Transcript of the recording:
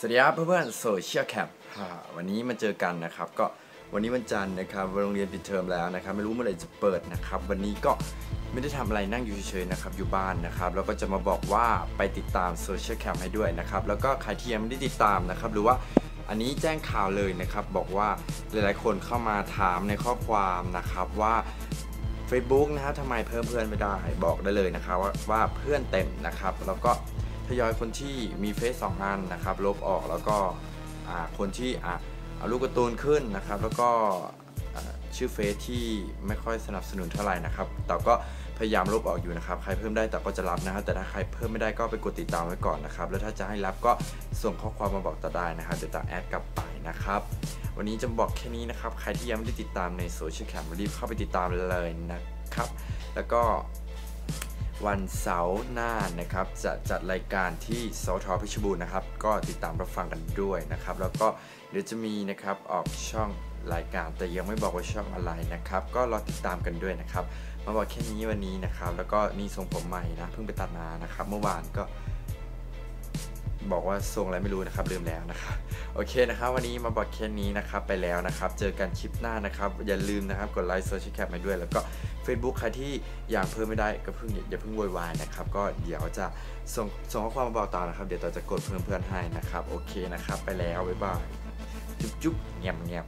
สวัสดีครับเพื่อนๆโซเชียลแคปวันนี้มาเจอกันนะครับ ก็วันนี้วันจันทร์นะครับโรงเรียนปิดเทอมแล้วนะครับ ไม่รู้เมื่อไหร่จะเปิดนะครับ วันนี้ก็ไม่ได้ทำอะไรนั่งอยู่เฉยๆนะครับ อยู่บ้านนะครับแล้วก็จะมาบอกว่าไปติดตามโซเชียลแคปให้ด้วยนะครับ แล้วก็ใครที่ยังไม่ได้ติดตามนะครับ หรือว่าอันนี้แจ้งข่าวเลยนะครับ บอกว่าหลายๆคนเข้ามาถามในข้อความนะครับว่า Facebook นะครับทำไมเพิ่มเพื่อนไม่ได้บอกได้เลยนะครับว่าว่าเพื่อนเต็มนะครับ แล้วก็ ทยอยคนที่มีเฟซสองอันนะครับลบออกแล้วก็คนที่อะเอารูปการ์ตูนขึ้นนะครับ แล้วก็ชื่อเฟซที่ไม่ค่อยสนับสนุนเท่าไหร่นะครับแต่ก็พยายามลบออกอยู่นะครับ ใครเพิ่มได้แต่ก็จะรับนะครับ แต่ถ้าใครเพิ่มไม่ได้ก็ไปกดติดตามไว้ก่อนนะครับ แล้วถ้าจะให้รับก็ส่งข้อความมาบอกต่อได้นะครับเดี๋ยวจะแอดกลับไปนะครับ วันนี้จะบอกแค่นี้นะครับใครที่ยังไม่ได้ติดตามในโซเชียลแคมรีบเข้าไปติดตามเลยนะครับ แล้วก็ วันเสาร์หน้านะครับ จะจัดรายการที่สทเพชรบูรณ์นะครับ ก็ติดตามรับฟังกันด้วยนะครับ แล้วก็เดี๋ยวจะมีนะครับออกช่องรายการ แต่ยังไม่บอกว่าช่องอะไรนะครับ ก็รอติดตามกันด้วยนะครับ มาบอกแค่นี้วันนี้นะครับ แล้วก็นี่ทรงผมใหม่นะเพิ่งไปตัดมานะครับ เมื่อวานก็ บอกว่าทรงอะไรไม่รู้นะครับลืมแล้วนะครับโอเคนะครับวันนี้มาบอกแค่นี้นะครับไปแล้วนะครับเจอกันคลิปหน้านะครับอย่าลืมนะครับกดไลค์โซเชียลแคปมาด้วย แล้วก็ Facebook ใครที่อยากเพิ่มไม่ได้ก็เพิ่งอย่าเพิ่งโวยวายนะครับก็เดี๋ยวจะส่งส่งข้อความมาบอกต่อนะครับเดี๋ยวต่อจะกดเพิ่มเพื่อนให้นะครับโอเคนะครับไปแล้วบ๊ายบายจุ๊บจุ๊บเงียบเงียบ